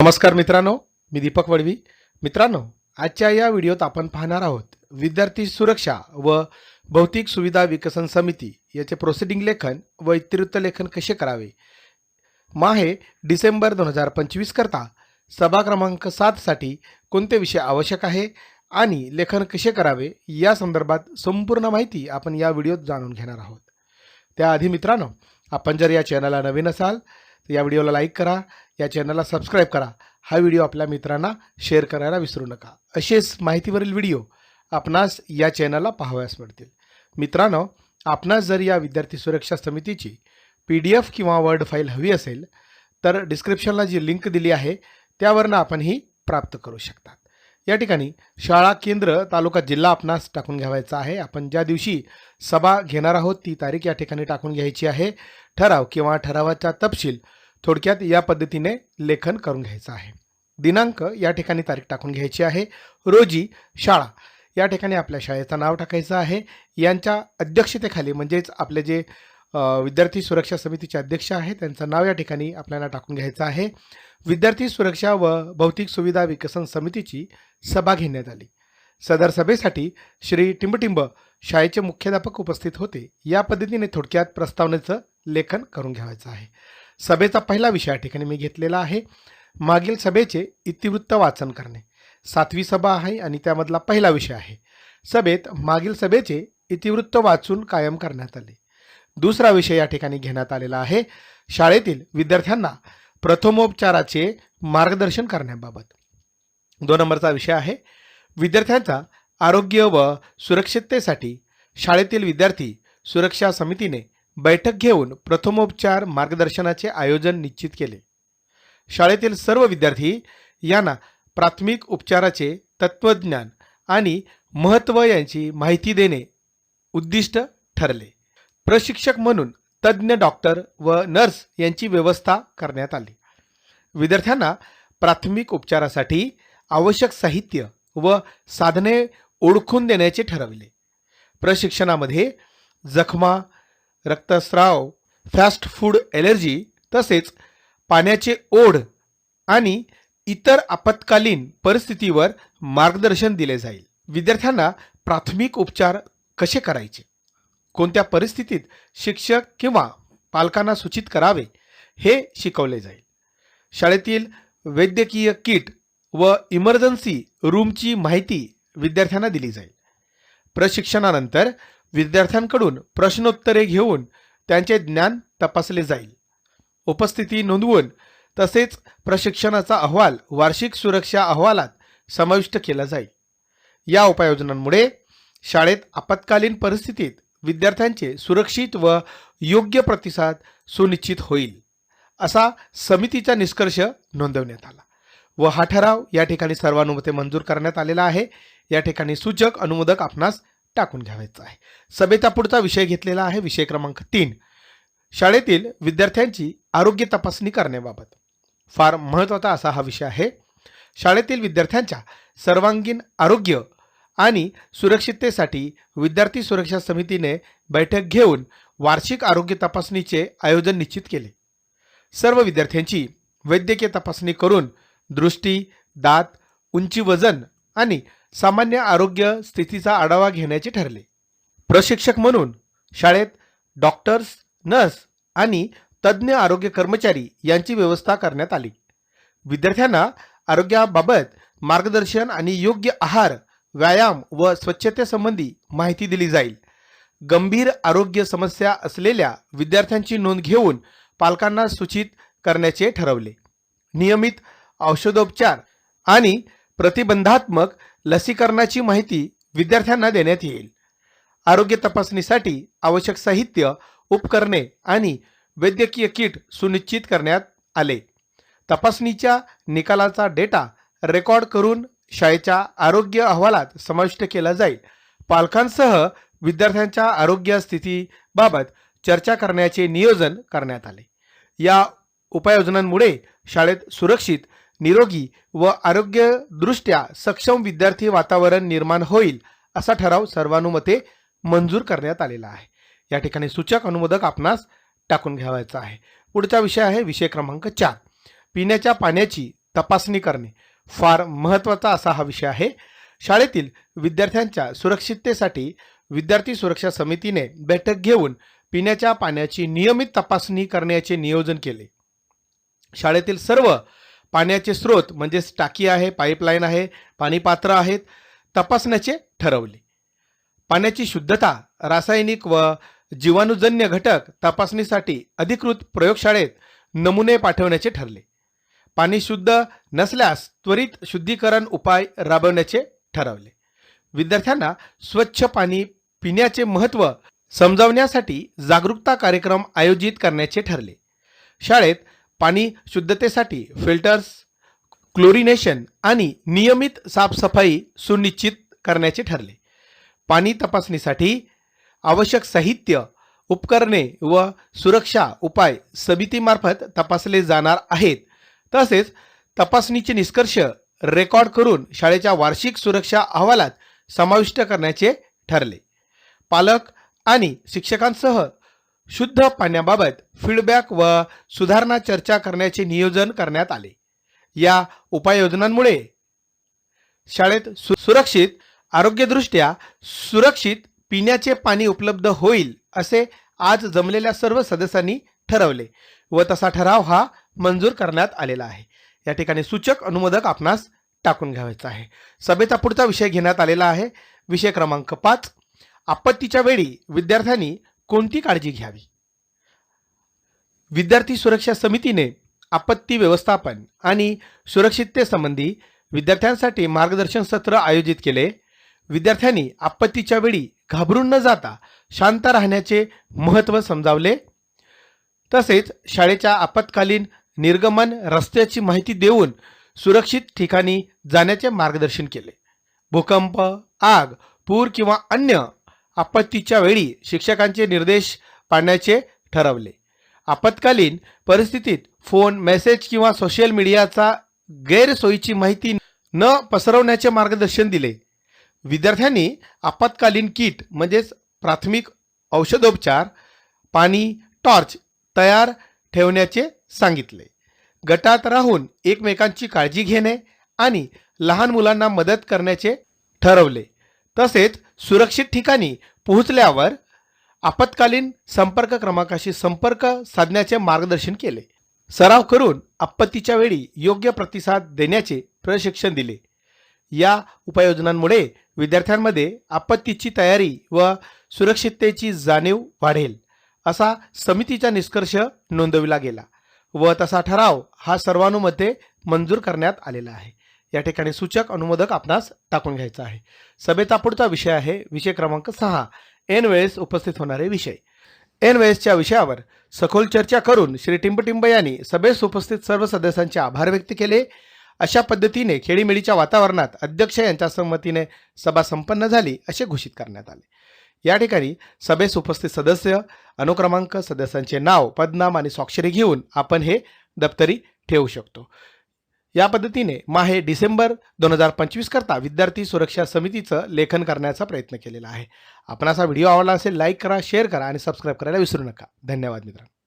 नमस्कार मित्रांनो मी दीपक वडवी. मित्रांनो आजच्या या व्हिडिओत आपण पाहणार आहोत विद्यार्थी सुरक्षा व भौतिक सुविधा विकसन समिती याचे प्रोसिडिंग लेखन व इतिवृत्त लेखन कसे करावे? माहे डिसेंबर दोन हजार पंचवीस करता सभा क्रमांक सातसाठी कोणते विषय आवश्यक आहे आणि लेखन कसे करावे या संदर्भात संपूर्ण माहिती आपण या व्हिडिओत जाणून घेणार आहोत. त्याआधी मित्रांनो आपण जर या चॅनलला नवीन असाल तर या व्हिडिओला लाईक करा या चॅनलला सबस्क्राईब करा. हा व्हिडिओ आपल्या मित्रांना शेअर करायला विसरू नका. असेच माहितीवरील व्हिडिओ आपणास या चॅनलला पाहावयास मिळतील. मित्रांनो आपणास जर या विद्यार्थी सुरक्षा समितीची पी डी एफ किंवा वर्ड फाईल हवी असेल तर डिस्क्रिप्शनला जी लिंक दिली आहे त्यावरनं आपण ही प्राप्त करू शकतात या ठिकाणी शाळा केंद्र तालुका जिल्हा आपणास टाकून घ्यावायचा आहे. आपण ज्या दिवशी सभा घेणार आहोत ती तारीख या ठिकाणी टाकून घ्यायची आहे. ठराव किंवा ठरावाचा तपशील थोडक्यात या पद्धतीने लेखन करून घ्यायचं आहे. दिनांक या ठिकाणी तारीख टाकून घ्यायची आहे. रोजी शाळा या ठिकाणी आपल्या शाळेचं नाव टाकायचं आहे. यांच्या अध्यक्षतेखाली म्हणजेच आपले जे विद्यार्थी सुरक्षा समितीचे अध्यक्ष आहे त्यांचं नाव या ठिकाणी आपल्याला टाकून घ्यायचं आहे. विद्यार्थी सुरक्षा व भौतिक सुविधा विकसन समितीची सभा घेण्यात आली. सदर सभेसाठी श्री टिंबटिंब शाळेचे मुख्याध्यापक उपस्थित होते. या पद्धतीने थोडक्यात प्रस्तावनेचं लेखन करून घ्यायचं आहे. सभेचा पहिला विषय या ठिकाणी मी घेतलेला आहे. मागील सभेचे इतिवृत्त वाचन करणे. सातवी सभा आहे आणि त्यामधला पहिला विषय आहे. सभेत मागील सभेचे इतिवृत्त वाचून कायम करण्यात आले. दुसरा विषय या ठिकाणी घेण्यात आलेला आहे. शाळेतील विद्यार्थ्यांना प्रथमोपचाराचे मार्गदर्शन करण्याबाबत. दोन नंबरचा विषय आहे. विद्यार्थ्यांचा आरोग्य व सुरक्षिततेसाठी शाळेतील विद्यार्थी सुरक्षा समितीने बैठक घेऊन प्रथमोपचार मार्गदर्शनाचे आयोजन निश्चित केले. शाळेतील सर्व विद्यार्थी यांना प्राथमिक उपचाराचे तत्वज्ञान आणि महत्त्व यांची माहिती देणे उद्दिष्ट ठरले. प्रशिक्षक म्हणून तज्ज्ञ डॉक्टर व नर्स यांची व्यवस्था करण्यात आली. विद्यार्थ्यांना प्राथमिक उपचारासाठी आवश्यक साहित्य व साधने ओळखून देण्याचे ठरविले. प्रशिक्षणामध्ये जखमा रक्तस्राव फास्ट फूड एलर्जी तसेच पाण्याचे ओढ आणि इतर आपत्कालीन परिस्थितीवर मार्गदर्शन दिले जाईल. विद्यार्थ्यांना प्राथमिक उपचार कसे करायचे? कोणत्या परिस्थितीत शिक्षक किंवा पालकांना सूचित करावे? हे शिकवले जाईल. शाळेतील वैद्यकीय किट व इमर्जन्सी रूमची माहिती विद्यार्थ्यांना दिली जाईल. प्रशिक्षणानंतर विद्यार्थ्यांकडून प्रश्नोत्तरे घेऊन त्यांचे ज्ञान तपासले जाईल. उपस्थिती नोंदवून तसेच प्रशिक्षणाचा अहवाल वार्षिक सुरक्षा अहवालात समाविष्ट केला जाईल. या उपाययोजनांमुळे शाळेत आपत्कालीन परिस्थितीत विद्यार्थ्यांचे सुरक्षित व योग्य प्रतिसाद सुनिश्चित होईल असा समितीचा निष्कर्ष नोंदवण्यात आला व हा ठराव या ठिकाणी सर्वानुमते मंजूर करण्यात आलेला आहे. या ठिकाणी सूचक अनुमोदक आपणास टाकून घ्यावायचा आहे. सभेचा पुढचा विषय घेतलेला आहे विषय क्रमांक तीन. शाळेतील विद्यार्थ्यांची आरोग्य तपासणी करण्याबाबत. फार महत्त्वाचा असा हा विषय आहे. शाळेतील विद्यार्थ्यांच्या सर्वांगीण आरोग्य आणि सुरक्षिततेसाठी विद्यार्थी सुरक्षा समितीने बैठक घेऊन वार्षिक आरोग्य तपासणीचे आयोजन निश्चित केले. सर्व विद्यार्थ्यांची वैद्यकीय तपासणी करून दृष्टी दात उंची वजन आणि सामान्य आरोग्य स्थितीचा आढावा घेण्याचे ठरले. प्रशिक्षक म्हणून शाळेत डॉक्टर्स नर्स आणि तज्ज्ञ आरोग्य कर्मचारी यांची व्यवस्था करण्यात आली. विद्यार्थ्यांना आरोग्याबाबत मार्गदर्शन आणि योग्य आहार व्यायाम व स्वच्छतेसंबंधी माहिती दिली जाईल. गंभीर आरोग्य समस्या असलेल्या विद्यार्थ्यांची नोंद घेऊन पालकांना सूचित करण्याचे ठरवले. नियमित औषधोपचार आणि प्रतिबंधात्मक लसीकरणाची माहिती विद्यार्थ्यांना देण्यात येईल. आरोग्य तपासणीसाठी आवश्यक साहित्य उपकरणे आणि वैद्यकीय किट सुनिश्चित करण्यात आले. तपासणीच्या निकालाचा डेटा रेकॉर्ड करून शाळेच्या आरोग्य अहवालात समाविष्ट केला जाईल. पालकांसह विद्यार्थ्यांच्या आरोग्य स्थितीबाबत चर्चा करण्याचे नियोजन करण्यात आले. या उपाययोजनांमुळे शाळेत सुरक्षित निरोगी व आरोग्यदृष्ट्या सक्षम विद्यार्थी वातावरण निर्माण होईल असा ठराव सर्वानुमते मंजूर करण्यात आलेला आहे. या ठिकाणी सूचक अनुमोदक आपणास टाकून घ्यावायचा आहे. पुढचा विषय आहे विषय क्रमांक चार. पिण्याच्या पाण्याची तपासणी करणे. फार महत्त्वाचा असा हा विषय आहे. शाळेतील विद्यार्थ्यांच्या सुरक्षिततेसाठी विद्यार्थी सुरक्षा समितीने बैठक घेऊन पिण्याच्या पाण्याची नियमित तपासणी करण्याचे नियोजन केले. शाळेतील सर्व पाण्याचे स्रोत म्हणजेच टाकी आहे पाईपलाईन आहे पाणीपात्र आहेत तपासण्याचे ठरवले. पाण्याची शुद्धता रासायनिक व जीवाणूजन्य घटक तपासणीसाठी अधिकृत प्रयोगशाळेत नमुने पाठवण्याचे ठरले. पाणी शुद्ध नसल्यास त्वरित शुद्धीकरण उपाय राबवण्याचे ठरवले. विद्यार्थ्यांना स्वच्छ पाणी पिण्याचे महत्त्व समजावण्यासाठी जागरूकता कार्यक्रम आयोजित करण्याचे ठरले. शाळेत पाणी शुद्धतेसाठी फिल्टर्स क्लोरिनेशन आणि नियमित साफसफाई सुनिश्चित करण्याचे ठरले. पाणी तपासणीसाठी आवश्यक साहित्य उपकरणे व सुरक्षा उपाय समितीमार्फत तपासले जाणार आहेत. तसेच तपासणीचे निष्कर्ष रेकॉर्ड करून शाळेच्या वार्षिक सुरक्षा अहवालात समाविष्ट करण्याचे ठरले. पालक आणि शिक्षकांसह शुद्ध पाण्याबाबत फीडबॅक व सुधारणा चर्चा करण्याचे नियोजन करण्यात आले. या उपाययोजनांमुळे शाळेत सु सुरक्षित आरोग्यदृष्ट्या सुरक्षित पिण्याचे पाणी उपलब्ध होईल असे आज जमलेल्या सर्व सदस्यांनी ठरवले व तसा ठराव हा मंजूर करण्यात आलेला आहे. या ठिकाणी सूचक अनुमोदक आपणास टाकून घ्यावायचा आहे. सभेचा पुढचा विषय घेण्यात आलेला आहे. विषय क्रमांक पाच. आपत्तीच्या वेळी विद्यार्थ्यांनी कोणती काळजी घ्यावी? विद्यार्थी सुरक्षा समितीने आपत्ती व्यवस्थापन आणि सुरक्षिततेसंबंधी विद्यार्थ्यांसाठी मार्गदर्शन सत्र आयोजित केले. विद्यार्थ्यांनी आपत्तीच्या वेळी घाबरून न जाता शांत राहण्याचे महत्त्व समजावले. तसेच शाळेच्या आपत्कालीन निर्गमन रस्त्याची माहिती देऊन सुरक्षित ठिकाणी जाण्याचे मार्गदर्शन केले. भूकंप आग पूर किंवा अन्य आपत्तीच्या वेळी शिक्षकांचे निर्देश पाळण्याचे ठरवले. आपत्कालीन परिस्थितीत फोन मेसेज किंवा सोशल मीडियाचा गैरसोयीची माहिती न पसरवण्याचे मार्गदर्शन दिले. विद्यार्थ्यांनी आपत्कालीन किट म्हणजेच प्राथमिक औषधोपचार पाणी टॉर्च तयार ठेवण्याचे सांगितले. गटात राहून एकमेकांची काळजी घेणे आणि लहान मुलांना मदत करण्याचे ठरवले. तसेच सुरक्षित ठिकाणी पोहोचल्यावर आपत्कालीन संपर्क क्रमांकाशी संपर्क साधण्याचे मार्गदर्शन केले. सराव करून आपत्तीच्या वेळी योग्य प्रतिसाद देण्याचे प्रशिक्षण दिले. या उपाययोजनांमुळे विद्यार्थ्यांमध्ये आपत्तीची तयारी व सुरक्षिततेची जाणीव वाढेल असा समितीचा निष्कर्ष नोंदविला गेला व तसा ठराव हा सर्वानुमते मंजूर करण्यात आलेला आहे. या ठिकाणी सूचक अनुमोदक आपणास टाकून घ्यायचा आहे. सभेचा पुढचा विषय आहे विषय क्रमांक सहा एन वेळेस उपस्थित होणारे विषय. एन वेळेसच्या विषयावर सखोल चर्चा करून श्री टिंबटिंब यांनी सभेस उपस्थित सर्व सदस्यांचे आभार व्यक्त केले. अशा पद्धतीने खेळीमेळीच्या वातावरणात अध्यक्ष यांच्या संमतीने सभा संपन्न झाली असे घोषित करण्यात आले. या ठिकाणी सभेस उपस्थित सदस्य अनुक्रमांक सदस्यांचे नाव पदनाम आणि स्वाक्षरी घेऊन आपण हे दप्तरी ठेवू शकतो. या पद्धतीने माहे डिसेंबर दोन हजार पंचवीस करता विद्यार्थी सुरक्षा समितीचं लेखन करण्याचा प्रयत्न केलेला आहे. आपण असा व्हिडिओ आवडला असेल लाईक करा शेअर करा आणि सबस्क्राईब करायला विसरू नका. धन्यवाद मित्रांनो.